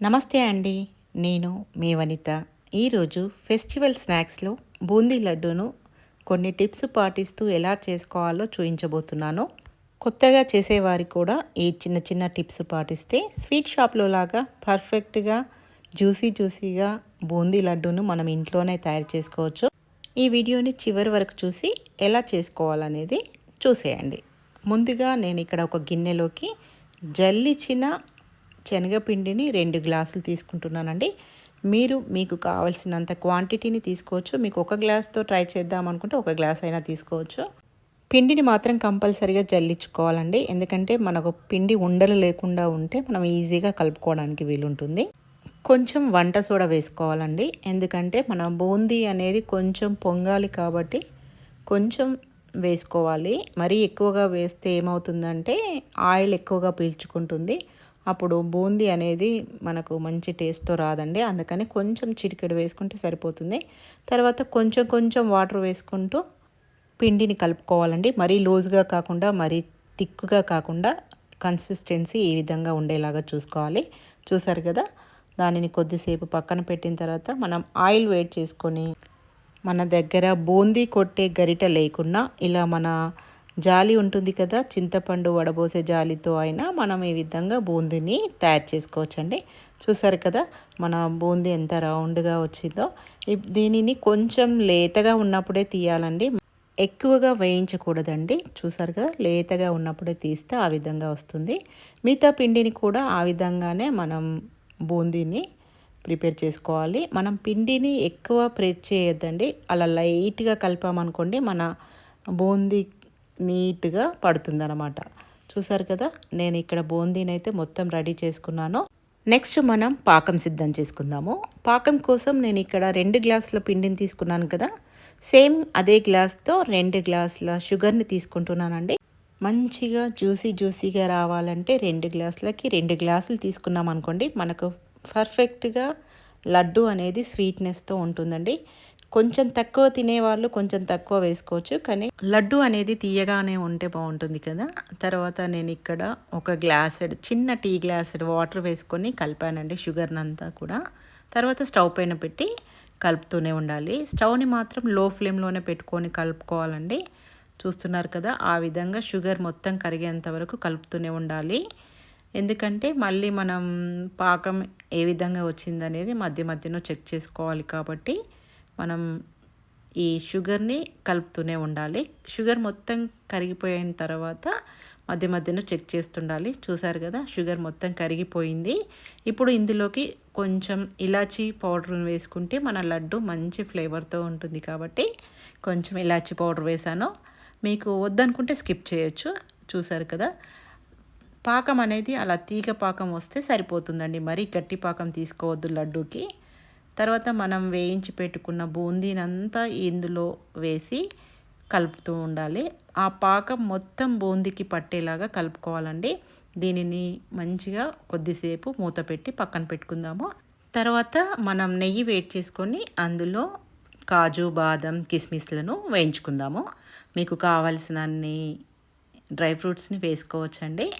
నమస్తే అండి నేను మీ వనిత. ఈరోజు ఫెస్టివల్ స్నాక్స్లో బూందీ లడ్డూను కొన్ని టిప్స్ పాటిస్తూ ఎలా చేసుకోవాలో చూపించబోతున్నాను కొత్తగా చేసేవారికి కూడా ఈ చిన్న చిన్న టిప్స్ పాటిస్తే స్వీట్ షాప్లో లాగా పర్ఫెక్ట్గా జ్యూసీ జ్యూసీగా బూందీ లడ్డూను మనం ఇంట్లోనే తయారు చేసుకోవచ్చు. ఈ వీడియోని చివరి వరకు చూసి ఎలా చేసుకోవాలనేది చూసేయండి. ముందుగా నేను ఇక్కడ ఒక గిన్నెలోకి జల్లిచిన శనగపిండిని రెండు గ్లాసులు తీసుకుంటున్నానండి. మీరు మీకు కావలసినంత క్వాంటిటీని తీసుకోవచ్చు. మీకు ఒక గ్లాస్తో ట్రై చేద్దాం అనుకుంటే ఒక గ్లాస్ అయినా తీసుకోవచ్చు. పిండిని మాత్రం కంపల్సరీగా జల్లించుకోవాలండి. ఎందుకంటే మనకు పిండి ఉండలు లేకుండా ఉంటే మనం ఈజీగా కలుపుకోవడానికి వీలుంటుంది. కొంచెం వంట సోడా వేసుకోవాలండి. ఎందుకంటే మన బూందీ అనేది కొంచెం పొంగాలి కాబట్టి కొంచెం వేసుకోవాలి. మరీ ఎక్కువగా వేస్తే ఏమవుతుందంటే ఆయిల్ ఎక్కువగా పీల్చుకుంటుంది. అప్పుడు బూందీ అనేది మనకు మంచి టేస్ట్ రాదండి. అందుకని కొంచెం చిటికెడు వేసుకుంటే సరిపోతుంది. తర్వాత కొంచెం కొంచెం వాటర్ వేసుకుంటూ పిండిని కలుపుకోవాలండి. మరీ లూజ్గా కాకుండా మరీ థిక్గా కాకుండా కన్సిస్టెన్సీ ఈ విధంగా ఉండేలాగా చూసుకోవాలి. చూసారు కదా? దానిని కొద్దిసేపు పక్కన పెట్టిన తర్వాత మనం ఆయిల్ వేట్ చేసుకొని మన దగ్గర బూందీ కొట్టే గరిట లేకుండా ఇలా మన జాలి ఉంటుంది కదా చింతపండు వడబోసే జాలితో అయినా మనం ఈ విధంగా బూందీని తయారు చేసుకోవచ్చండి. చూసారు కదా మన బూందీ ఎంత రౌండ్గా వచ్చిందో. దీనిని కొంచెం లేతగా ఉన్నప్పుడే తీయాలండి. ఎక్కువగా వేయించకూడదండి. చూసారు కదా లేతగా ఉన్నప్పుడే తీస్తే ఆ విధంగా వస్తుంది. మిగతా పిండిని కూడా ఆ విధంగానే మనం బూందీని ప్రిపేర్ చేసుకోవాలి. మనం పిండిని ఎక్కువ ప్రెస్ చేయొద్దండి. అలా లైట్గా కలిపామనుకోండి మన బూందీ నీట్గా పడుతుంది అనమాట చూసారు కదా నేను ఇక్కడ బూందీని అయితే మొత్తం రెడీ చేసుకున్నాను. నెక్స్ట్ మనం పాకం సిద్ధం చేసుకుందాము. పాకం కోసం నేను ఇక్కడ రెండు గ్లాసుల పిండిని తీసుకున్నాను కదా సేమ్ అదే గ్లాస్తో రెండు గ్లాసుల షుగర్ని తీసుకుంటున్నానండి. మంచిగా జ్యూసీ జ్యూసీగా రావాలంటే రెండు గ్లాసులకి రెండు గ్లాసులు తీసుకున్నాం అనుకోండి మనకు పర్ఫెక్ట్గా లడ్డు అనేది స్వీట్నెస్తో ఉంటుందండి. కొంచెం తక్కువ తినేవాళ్ళు కొంచెం తక్కువ వేసుకోవచ్చు కానీ లడ్డు అనేది తీయగానే ఉంటే బాగుంటుంది కదా. తర్వాత నేను ఇక్కడ ఒక గ్లాసెడ్ చిన్న టీ గ్లాసెడ్ వాటర్ వేసుకొని కలిపానండి షుగర్నంతా కూడా. తర్వాత స్టవ్ పైన పెట్టి కలుపుతూనే ఉండాలి. స్టవ్ని మాత్రం లో ఫ్లేమ్లోనే పెట్టుకొని కలుపుకోవాలండి. చూస్తున్నారు కదా ఆ విధంగా షుగర్ మొత్తం కరిగేంత వరకు కలుపుతూనే ఉండాలి. ఎందుకంటే మళ్ళీ మనం పాకం ఏ విధంగా వచ్చిందనేది మధ్య మధ్యలో చెక్ చేసుకోవాలి కాబట్టి మనం ఈ షుగర్ని కలుపుతూనే ఉండాలి. షుగర్ మొత్తం కరిగిపోయిన తర్వాత మధ్య మధ్యలో చెక్ చేస్తుండాలి. చూసారు కదా షుగర్ మొత్తం కరిగిపోయింది. ఇప్పుడు ఇందులోకి కొంచెం ఇలాచీ పౌడర్ని వేసుకుంటే మన లడ్డు మంచి ఫ్లేవర్తో ఉంటుంది కాబట్టి కొంచెం ఇలాచీ పౌడర్ వేసాను మీకు వద్దనుకుంటే స్కిప్ చేయొచ్చు. చూసారు కదా పాకం అనేది అలా తీగ పాకం వస్తే సరిపోతుందండి. మరీ గట్టి పాకం తీసుకోవద్దు లడ్డూకి. తర్వాత మనం వేయించి పెట్టుకున్న బూందీనంతా ఇందులో వేసి కలుపుతూ ఉండాలి. ఆ పాకం మొత్తం బూందీకి పట్టేలాగా కలుపుకోవాలండి. దీనిని మంచిగా కొద్దిసేపు మూత పెట్టి పక్కన పెట్టుకుందాము. తర్వాత మనం నెయ్యి వేడి చేసుకొని అందులో కాజు బాదం కిస్మిస్లను వేయించుకుందాము. మీకు కావలసినన్ని డ్రై ఫ్రూట్స్ని వేసుకోవచ్చండి.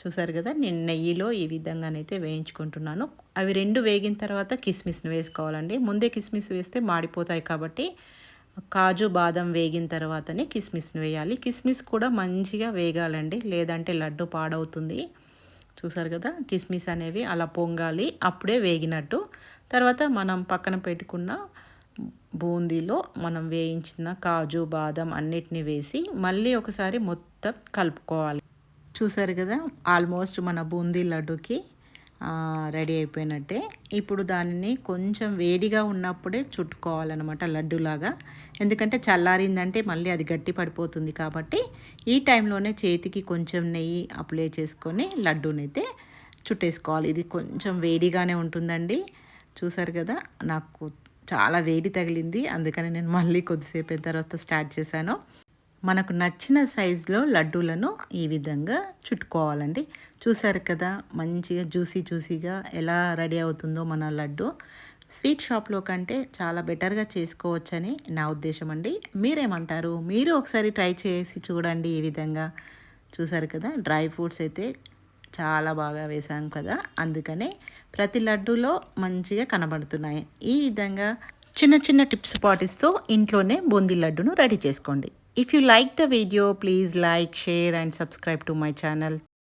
చూసారు కదా నేను నెయ్యిలో ఈ విధంగానైతే వేయించుకుంటున్నాను. అవి రెండు వేగిన తర్వాత కిస్మిస్ని వేసుకోవాలండి. ముందే కిస్మిస్ వేస్తే మాడిపోతాయి కాబట్టి కాజు బాదం వేగిన తర్వాతనే కిస్మిస్ని వేయాలి. కిస్మిస్ కూడా మంచిగా వేగాలండి లేదంటే లడ్డు పాడవుతుంది. చూసారు కదా కిస్మిస్ అనేవి అలా పొంగాలి అప్పుడే వేగినట్టు. తర్వాత మనం పక్కన పెట్టుకున్న బూందీలో మనం వేయించిన కాజు బాదం అన్నిటిని వేసి మళ్ళీ ఒకసారి మొత్తం కలుపుకోవాలి. చూసారు కదా? ఆల్మోస్ట్ మన బూందీ లడ్డుకి రెడీ అయిపోయినట్టే. ఇప్పుడు దానిని కొంచెం వేడిగా ఉన్నప్పుడే చుట్టుకోవాలన్నమాట లడ్డులాగా. ఎందుకంటే చల్లారిందంటే మళ్ళీ అది గట్టి పడిపోతుంది కాబట్టి ఈ టైంలోనే చేతికి కొంచెం నెయ్యి అప్లై చేసుకొని లడ్డూనైతే చుట్టేసుకోవాలి. ఇది కొంచెం వేడిగానే ఉంటుందండి. చూసారు కదా? నాకు చాలా వేడి తగిలింది. అందుకని నేను మళ్ళీ కొద్దిసేపు అయిన తర్వాత స్టార్ట్ చేశాను. మనకు నచ్చిన సైజులో లడ్డూలను ఈ విధంగా చుట్టుకోవాలండి. చూసారు కదా మంచిగా జ్యూసీ జ్యూసీగా ఎలా రెడీ అవుతుందో మన లడ్డు. స్వీట్ షాప్లో కంటే చాలా బెటర్గా చేసుకోవచ్చని నా ఉద్దేశం అండి. మీరేమంటారు? మీరు ఒకసారి ట్రై చేసి చూడండి ఈ విధంగా. చూసారు కదా డ్రై ఫ్రూట్స్ అయితే చాలా బాగా వేసాం కదా అందుకనే ప్రతి లడ్డూలో మంచిగా కనబడుతున్నాయి. ఈ విధంగా చిన్న చిన్న టిప్స్ పాటిస్తూ ఇంట్లోనే బూందీ లడ్డును రెడీ చేసుకోండి. If you like the video, please like, share and subscribe to my channel.